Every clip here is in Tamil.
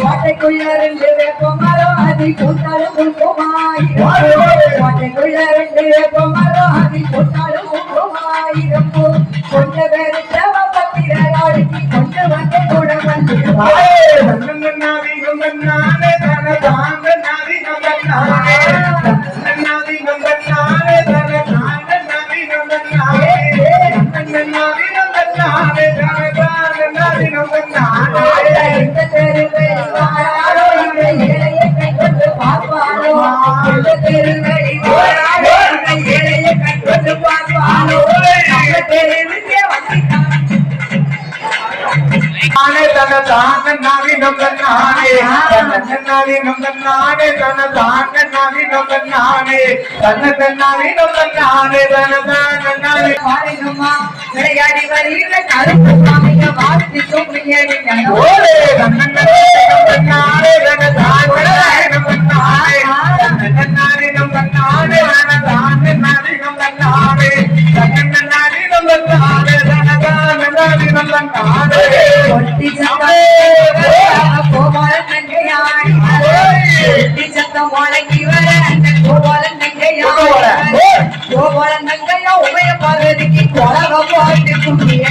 கோட்டைக்குள்ள ரெண்டு வேப்பமரம் அதி கூட்டாலும் நானே தன தான நாவினம் நம்ப நானே தன நாவி நம்ப நானே தன தான நாவி நம்ப நானே தன நாவி நம்ப நானே தன தான பாருங்கம்மா விளையாடி வருகிற கருப்பு சாமிங்க வாழ்த்து சொல்லுங்க ஓரே தன நம்ப நானே தன தான நாவி நம்ப நானே தன நாவி நம்ப நானே தன தான நாவி நம்ப நானே தன நாவி நம்ப நானே தன தான ஒட்டி சத்தம் முழங்கி வர அந்த கோபால நங்கையாடி கோபால நங்கையா உமைய பார்வதிக்கு கொலக பாட்டு கும்பிய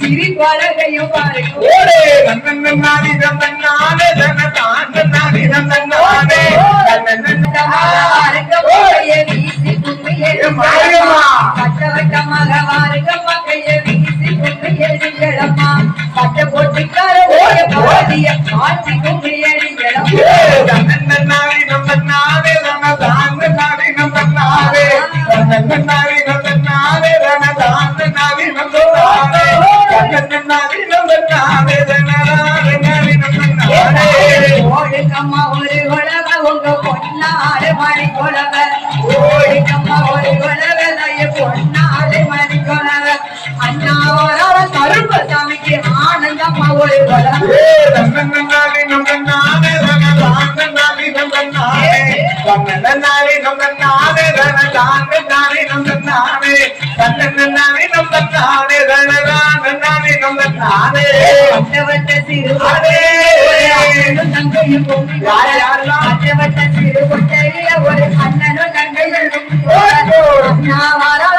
சிரி பலகையும் பாருங்க கும்மிய மாரியம்மா. கட்ட வட்டமாக வாருங்க மக்கைய வீசி கும்மிய எடிங்களம்மா கட்ட போட்டுக்கார ஓய ஓடுக்கம்மா ஒரு உலக அண்ணாவரால கருப்ப சாமிக்கு உலக ஏ நந்தனாரே நந்தனாரே நந்தனாரே நந்தனாரே நந்தனாரே நந்தனாரே நந்தனாரே நந்தனாரே நந்தனாரே தங்கையும் சிறு கொட்டையில ஒரு அண்ணனும் தங்கையும்! அண்ணாவரால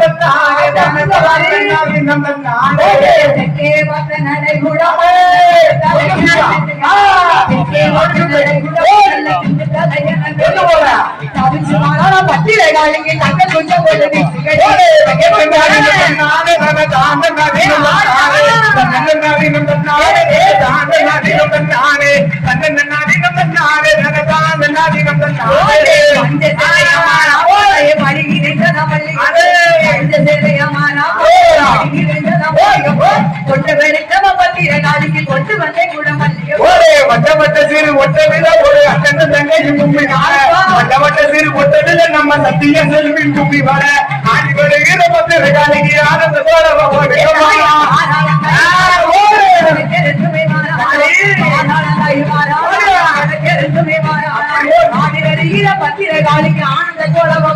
ஓடு தன்னன்னானே நந்தன்னானே தன்னன்னானே நந்தன்னானே தனதானே நானே நந்தன்னானே கொண்டு வந்தே குடமல்லியோ ஒரே வட்ட வட்ட சீரு ஒட்டவில ஒரு அண்ணன் தங்கச்சி கும்பி வட்ட வட்ட சீரு ஒட்டவில நம்ம சத்திய செல்வி கும்பி வர ஆடி வருகிற பத்து காலிக்கு ஆனந்த சோழ பத்திரகாலிக்கு ஆனந்த கோலவ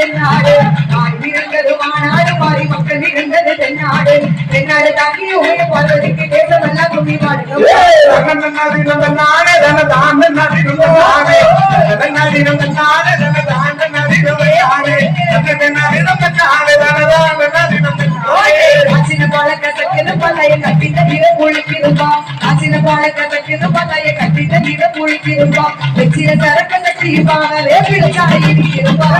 தென்னாடு மாறி விழுந்தது மாநாடு மாறி மக்கள் விழுந்தது தென்னாடு பல்லைய கட்டித்த நீர குளிக்கிருப்பான் ஆச்சின பாலக்க சக்கின பல்லைய கட்டித்த நீர குளிக்கிருப்பான் வெச்சில சரக்க சக்திப்பாக வேப்பில சாலை இருக்கிறப்பான்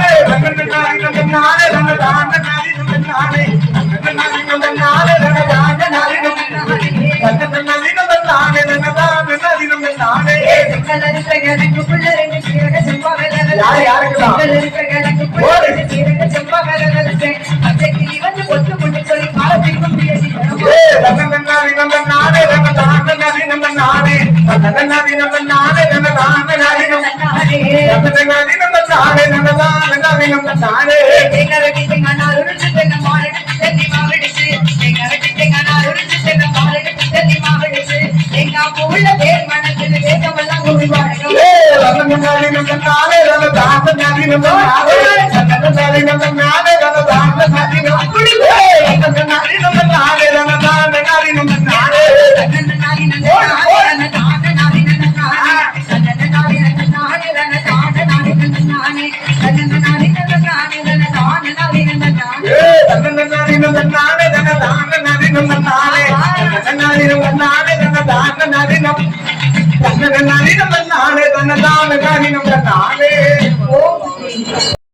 செங்கலருக்க எனக்குள்ள ரெண்டு சீரக தேங்க வெட்டி தேங்க நார் நம்ம தேங்க நம்ம தண்ணி நானே கும்மி பாடுகிறோம் நானே தன்னை தானே நானே